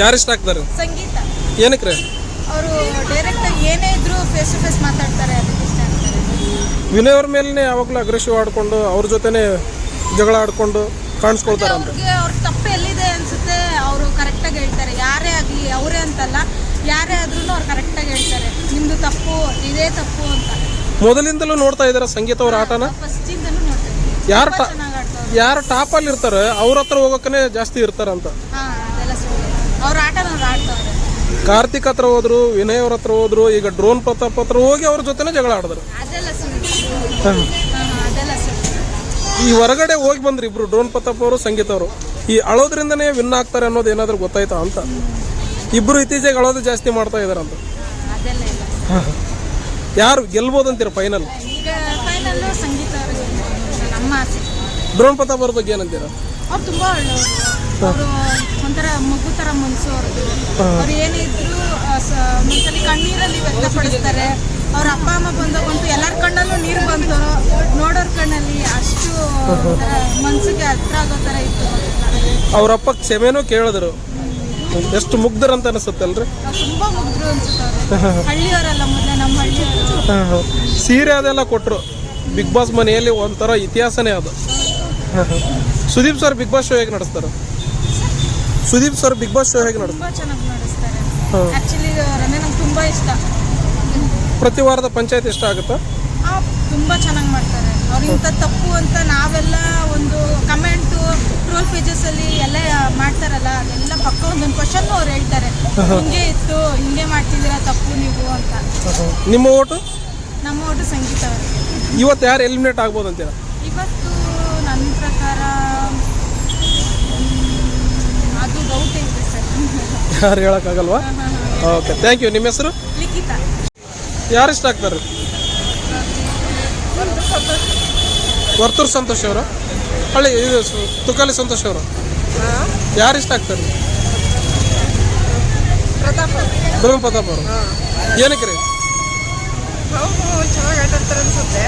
ಯಾರು ಇಷ್ಟ ಆಗ್ತಾರೆ? ಸಂಗೀತ. ಏನಕ್ಕೆ ರೀ ಅವರು ಡೈರೆಕ್ಟ್ ಆಗಿ ಏನೇ ಇದ್ರು ಫೇಸ್ ಟು ಫೇಸ್ ಮಾತಾಡ್ತಾರೆ ಅದಕ್ಕೆ ಇಷ್ಟ ಆಗ್ತಾರೆ. ವಿನಯ್ ಅವ್ರ ಮೇಲೇ ಯಾವಾಗಲೂ ಅಗ್ರೆಸಿವ್ ಆಡ್ಕೊಂಡು ಅವ್ರ ಜೊತೆನೆ ಜಗಳ ಆಡ್ಕೊಂಡು ಕಾಣಿಸ್ಕೊಳ್ತಾರೆ ಅಂದ್ರೆ ಅವ್ರಿಗೆ ಅವ್ರ ತಪ್ಪು ಎಲ್ಲಿದೆ ಅನ್ಸುತ್ತೆ ಅವರು ಕರೆಕ್ಟಾಗಿ ಹೇಳ್ತಾರೆ. ಯಾರೇ ಆಗಲಿ ಅವರೇ ಅಂತಲ್ಲ ಯಾರೇ ಆದ್ರೂ ಅವ್ರು ಕರೆಕ್ಟಾಗಿ ಹೇಳ್ತಾರೆ. ನಿಮ್ದು ತಪ್ಪು ಇದೇ ತಪ್ಪು ಅಂತ. ಮೊದಲಿಂದಲೂ ನೋಡ್ತಾ ಇದಾರೆ ಸಂಗೀತ ಅವ್ರ ಆಟನ? ಫಸ್ಟಿಂದನೂ ಯಾರು ಚೆನ್ನಾಗಿ ಆಡ್ತಾರೆ ಯಾರು ಟಾಪಲ್ಲಿ ಇರ್ತಾರೆ ಅವ್ರ ಹತ್ರ ಹೋಗೋಕನೆ ಜಾಸ್ತಿ ಇರ್ತಾರಂತ. ಹಾ ಅವ್ರ ಆಟನ ಅವ್ರು ಆಡ್ತವ್ರೆ. ಕಾರ್ತಿಕ್ ಹತ್ರ ಹೋದ್ರು ವಿನಯ್ ಅವ್ರ ಹತ್ರ ಹೋದ್ರು ಈಗ ಡ್ರೋನ್ ಪ್ರತಾಪ್ ಹತ್ರ ಹೋಗಿ ಅವ್ರ ಜೊತೆನೆ ಜಗಳ ಆಡಿದ್ರು. ಅದೆಲ್ಲ ಅದೆಲ್ಲ ಈ ಹೊರಗಡೆ ಹೋಗಿ ಬಂದ್ರಿ ಇಬ್ರು ಡ್ರೋನ್ ಪ್ರತಾಪ್ ಅವರು ಸಂಗೀತ ಅವರು. ಈ ಅಳೋದ್ರಿಂದನೇ ವಿನ್ ಆಗ್ತಾರೆ ಅನ್ನೋದು ಏನಾದ್ರು ಗೊತ್ತಾಯ್ತಾ ಅಂತ. ಇಬ್ರು ಇತ್ತೀಚೆಗೆ ಅಳೋದು ಜಾಸ್ತಿ ಮಾಡ್ತಾ ಇದಾರಂತ ಅದೆಲ್ಲ ಇಲ್ಲ. ಯಾರು ಫೈನಲ್ ಈಗ ಸಂಗೀತ ಅವ್ರಿಗೆ ನಮ್ಮ ಆಸೆ. ಡ್ರೋನ್ ಪ್ರತಾಪ್ ಅವ್ರ ಬಗ್ಗೆ ಏನಂತೀರ? ಅವ್ರು ತುಂಬ ಒಳ್ಳೆಯವರು. ಅವರು ಒಂಥರ ಮಗು ಥರ ಮನಸ್ಸು ಅವ್ರದ್ದು. ಅವ್ರು ಏನೇ ಇದ್ರು ಒಂದ್ಸಲಿ ಕಣ್ಣೀರಲ್ಲಿ ವ್ಯಕ್ತಪಡಿಸ್ತಾರೆ. ಅವ್ರ ಅಪ್ಪ ಅಮ್ಮ ಬಂದಾಗಂತೂ ಎಲ್ಲರ ಕಣ್ಣಲ್ಲೂ ನೀರು ಬಂತು. ನೋಡೋರ್ ಕಣ್ಣಲ್ಲಿ ಅಷ್ಟು ಮನ್ಸಿಗೆ ಹತ್ರ ಆಗೋ ಥರ ಇತ್ತು ಅವ್ರ ಅಪ್ಪ ಕ್ಷಮೆನೂ ಕೇಳಿದ್ರು. ಎಷ್ಟು ಮುಗ್ಧರಂತ ಅಂತ ಅಲ್ರಿ? ತುಂಬಾ ಅನ್ಸುತ್ತೆ ಅವರು. ಹಳ್ಳಿಯವರಲ್ಲ ಮೊದಲೇ ನಮ್ಮ ಹಳ್ಳಿಯವರು. ಸೀರೆ ಅದೆಲ್ಲ ಕೊಟ್ಟರು ಬಿಗ್ ಬಾಸ್ ಮನೆಯಲ್ಲಿ ಒಂಥರ ಇತಿಹಾಸನೇ ಅದು. Sudeep sir Bigg Boss show ಹೇಗೆ ನಡೆಸ್ತಾರೆ? Sudeep sir Bigg Boss show ಹೇಗೆ ನಡೆಸ್ತಾರೆ? ತುಂಬಾ ಚೆನ್ನಾಗಿ ನಡೆಸ್ತಾರೆ. ಆಕ್ಚುಲಿ ನಂಗೆ ತುಂಬ ಇಷ್ಟ. ಪ್ರತಿ ವಾರದ ಪಂಚಾಯತ್ ಇಷ್ಟ ಆಗುತ್ತೆ? ಆ, ತುಂಬಾ ಚೆನ್ನಾಗಿ ಮಾಡ್ತಾರೆ. ಅವ್ರು ಇಂಥ ತಪ್ಪು ಅಂತ ನಾವೆಲ್ಲ ಒಂದು ಕಮೆಂಟ್ ಟ್ರೋಲ್ ಪೇಜಸಲ್ಲಿ ಎಲ್ಲ ಮಾಡ್ತಾರಲ್ಲ ಅದೆಲ್ಲ ಪಕ್ಕ ಒಂದೊಂದು ಕ್ವಶನ್ ಅವ್ರು ಹೇಳ್ತಾರೆ. ಹಿಂಗೆ ಇತ್ತು ಹಿಂಗೆ ಮಾಡ್ತಿದ್ದೀರಾ ತಪ್ಪು ನೀವು ಅಂತ. ನಿಮ್ಮ ಓಟು? ನಮ್ಮ ಒಟ್ಟು ಸಂಗೀತ ಅವರಿಗೆ ಇವತ್ತು ಯಾರು ಎಲಿಮಿನೇಟ್ ಆಗ್ಬೋದು ಅಂತೀರಾ? ಇವತ್ತು ನನ್ನ ಪ್ರಕಾರ ಅದು ಡೌಟ್ ಇದೆ ಸರ್. ಯಾರು ಹೇಳೋಕ್ಕಾಗಲ್ವಾ? ಓಕೆ ಥ್ಯಾಂಕ್ ಯು ನಿಮ್ಮ ಹೆಸರು? ಲಿಖಿತ. ಯಾರು ಇಷ್ಟ ಆಗ್ತಾರೆ? ವರ್ತೂರ್ ಸಂತೋಷ್ ಅವರು? ಹಳ್ಳಿ ಇದು ತುಕಾಲಿ ಸಂತೋಷ್ ಅವರು? ಯಾರು ಇಷ್ಟ ಆಗ್ತಾರೆ? ಡ್ರೋನ್ ಪ್ರತಾಪ್ ಅವರು. ಏನಕ್ಕೆ ರೀ? ಹೌದು ಚೆನ್ನಾಗಿ ಆಟಾಡ್ತಾರೆ ಅನ್ಸುತ್ತೆ.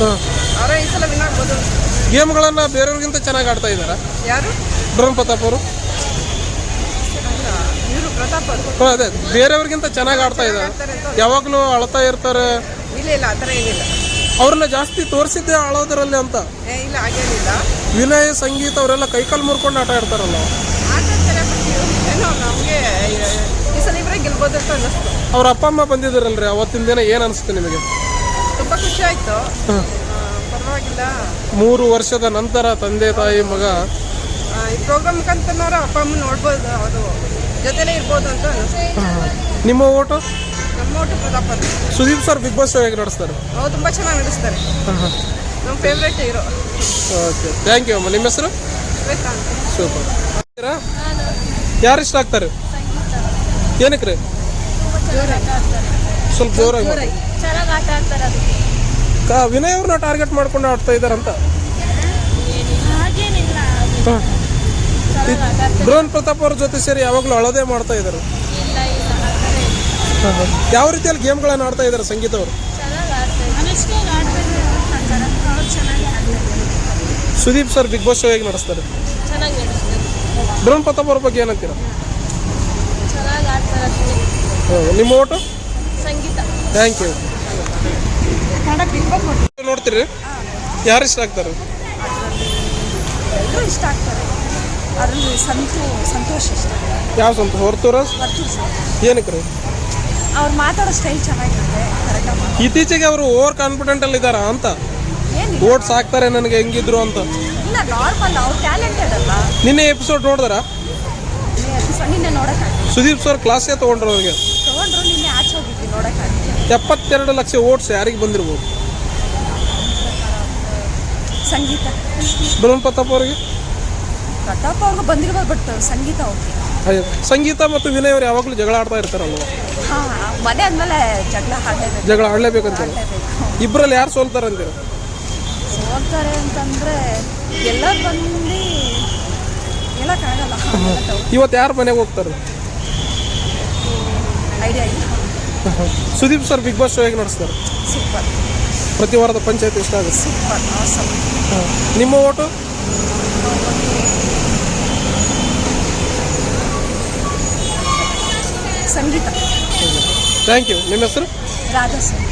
ಹಾಂ. ಅವರೇ ಈ ಸಲ ವಿನ್ ಆಗ್ಬೋದು. ಗೇಮ್ಗಳನ್ನು ಬೇರೆಯವ್ರಿಗಿಂತ ಚೆನ್ನಾಗಿ ಆಡ್ತಾ ಇದ್ದಾರೆ ಯಾರು? ಡ್ರೋನ್ ಪ್ರತಾಪ್ ಅವರು. ಇವರು ಪ್ರತಾಪ್ ಅವರು. ಹಾಂ ಅದೇ ಬೇರೆಯವ್ರಿಗಿಂತ ಚೆನ್ನಾಗಿ ಆಡ್ತಾ ಇದ್ದಾರೆ ಯಾವಾಗಲೂ ಅಳ್ತಾ ಇರ್ತಾರೆ. ಇಲ್ಲ ಇಲ್ಲ ಆ ಥರ ಏನಿಲ್ಲ. ಅವ್ರನ್ನ ಜಾಸ್ತಿ ತೋರಿಸಿದ್ದೆ ಅಳೋದ್ರಲ್ಲಿ ಅಂತ. ಏ ಇಲ್ಲ ಹಾಗೇನಿಲ್ಲ. ವಿನಯ್ ಸಂಗೀತ ಅವರೆಲ್ಲ ಕೈಕಾಲು ಮುರ್ಕೊಂಡು ಆಟ ಆಡ್ತಾರಲ್ಲ. ಆಟಾಡ್ತಾರೆ ಬಟ್ ಏನೋ ನಮಗೆ ಈ ಸಲ ಇವರೇ ಗೆಲ್ಬೋದು ಅಂತ ಅನ್ನಿಸ್ತು. ಅವ್ರ ಅಪ್ಪ ಅಮ್ಮ ಬಂದಿದ್ರಲ್ರಿ ಅವತ್ತಿನ ದಿನ ಏನು ಅನ್ಸುತ್ತೆ ನಿಮಗೆ? ತುಂಬ ಖುಷಿ ಆಯಿತು. ಮೂರು ವರ್ಷದ ನಂತರ ತಂದೆ ತಾಯಿ ಮಗ ಈ ಪ್ರೋಗ್ರಾಮ್ ಮುಖಾಂತರನವ್ರು ಅಪ್ಪ ಅಮ್ಮ ನೋಡ್ಬೋದು ಅದು ಜೊತೆಲೇ ಇರ್ಬೋದು ಅಂತ ನಿಮ್ಮ ಓಟು? ನಮ್ಮ ಓಟು ಪ್ರತಾಪ್ ಅವರು ಸುದೀಪ್ ಸರ್ ಬಿಗ್ ಬಾಸ್ ಹೇಗೆ ನಡೆಸ್ತಾರೆ? ಅವ್ರು ತುಂಬ ಚೆನ್ನಾಗಿ ನಡೆಸ್ತಾರೆ ನಮ್ಮ favourite hero okay. Thank you ಅಮ್ಮ. ನಿಮ್ಮ ಹೆಸರು? ಸೂಪರ್. ಯಾರು ಇಷ್ಟ ಆಗ್ತಾರೆ? ಏನಕ್ಕೆ ರೀ? ಸ್ವಲ್ಪ ಜೋರಾಗಿ. ಚೆನ್ನಾಗಿ ಆಟ ಆಡ್ತಾರೆ ಅದಕ್ಕೆ. ಕಾ ವಿನಯ್ ಅವ್ರನ್ನ ಟಾರ್ಗೆಟ್ ಮಾಡ್ಕೊಂಡು ಆಡ್ತಾ ಇದ್ದಾರಂತ ಡ್ರೋನ್ ಪ್ರತಾಪ್ ಅವ್ರ ಜೊತೆ ಸೇರಿ ಯಾವಾಗಲೂ ಅಳದೆ ಮಾಡ್ತಾ ಇದ್ದಾರೆ. ಯಾವ ರೀತಿಯಲ್ಲಿ ಗೇಮ್ಗಳನ್ನು ಆಡ್ತಾ ಇದ್ದಾರೆ ಸಂಗೀತ ಅವರು? Sudeep sir Bigg Boss show ಹೇಗೆ ನಡೆಸ್ತಾರೆ? ಡ್ರೋನ್ ಪ್ರತಾಪ್ ಅವ್ರ ಬಗ್ಗೆ ಏನಂತೀರ. ನಿಮ್ಮ vote? Sangeetha. Thank you. Kannada Bigg Boss ನೋಡ್ತೀರಿ? ಯಾರು ಇಷ್ಟ ಆಗ್ತಾರೆ? ಎಲ್ಲರೂ ಇಷ್ಟ ಆಗ್ತಾರೆ. ಅದರಲ್ಲಿ ಸಂತು ಸಂತೋಷ ಇಷ್ಟ. ಯಾವ ಹೊರ್ತೂರ? ಏನಕ್ಕೆ ರೀ? ಅವ್ರು ಮಾತಾಡೋ ಸ್ಟೈಲ್ ಚೆನ್ನಾಗಿರುತ್ತೆ ಕರೆಕ್ಟಾಗಿ ಇತ್ತೀಚೆಗೆ ಅವರು ಓವರ್ ಕಾನ್ಫಿಡೆಂಟ್ ಅಲ್ಲಿ ಇದಾರ ಅಂತ? ಏನಿಲ್ಲ ಓಟ್ಸ್ ಹಾಕ್ತಾರೆ ನನಗೆ ಹೆಂಗಿದ್ರು ಅಂತ. ಇಲ್ಲ ನಾರ್ಮಲ್ ಅವ್ರು ಟ್ಯಾಲೆಂಟೆಡ್ ಅಲ್ಲ. ನಿನ್ನೆ ಎಪಿಸೋಡ್ ನೋಡಿದ್ರ? ನಿನ್ನೆ ಸುದೀಪ್ ಸರ್ ಕ್ಲಾಸೇ ತೊಗೊಂಡ್ರು ಅವ್ರಿಗೆ ತೊಗೊಂಡ್ರು ನಿನ್ನೆ ಆಚೆ ಹೋಗಿದ್ವಿ ನೋಡೋಕ್ಕಾಗಲಿ ಎಪ್ಪತ್ತೆರಡು ಲಕ್ಷ ಓಟ್ಸ್ ಯಾರಿಗೆ ಬಂದಿರ್ಬೋದು? ಸಂಗೀತ. ಬಲೂನ್ ಪ್ರತಾಪ್ ಅವರಿಗೆ? ಪ್ರತಾಪ್ ಅವ್ರಿಗೂ ಬಂದಿರ್ಬೋದು ಬಟ್ ಸಂಗೀತ ಓಕೆ ಸಂಗೀತ ಮತ್ತು ವಿನಯ್ ಅವ್ರು ಯಾವಾಗಲೂ ಜಗಳ ಆಡ್ತಾ ಇರ್ತಾರಲ್ವ? ಹಾಂ ಮನೆ ಅಂದಮೇಲೆ ಜಗಳ ಆಡಲೇಬೇಕು. ಜಗಳ ಆಡಲೇಬೇಕಂತ ಆಡಲೇಬೇಕು. ಇಬ್ಬರಲ್ಲಿ ಯಾರು ಸೋಲ್ತಾರೆ ಅಂತೀರ? ಸೋಲ್ತಾರೆ ಅಂತಂದರೆ ಎಲ್ಲರೂ ಬಂದು ಹೇಳೋಕ್ಕಾಗಲ್ಲ ಇವತ್ತು ಯಾರು ಮನೆಗೆ ಹೋಗ್ತಾರೆ ಐಡಿಯಾ ಇಲ್ಲ Sudeep sir Bigg Boss show ಹೇಗೆ ನಡೆಸ್ತಾರೆ? ಸೂಪರ್. ಪ್ರತಿ ವಾರದ ಪಂಚಾಯತ್ ಇಷ್ಟ ಆಗುತ್ತೆ? ಸೂಪರ್ ಆಸಮ್ ನಿಮ್ಮ ಓಟು? ಸಂಗೀತ. ಥ್ಯಾಂಕ್ ಯು ನಿಮ್ಮ ಹೆಸರು? ರಾಧಾ ಸರ್.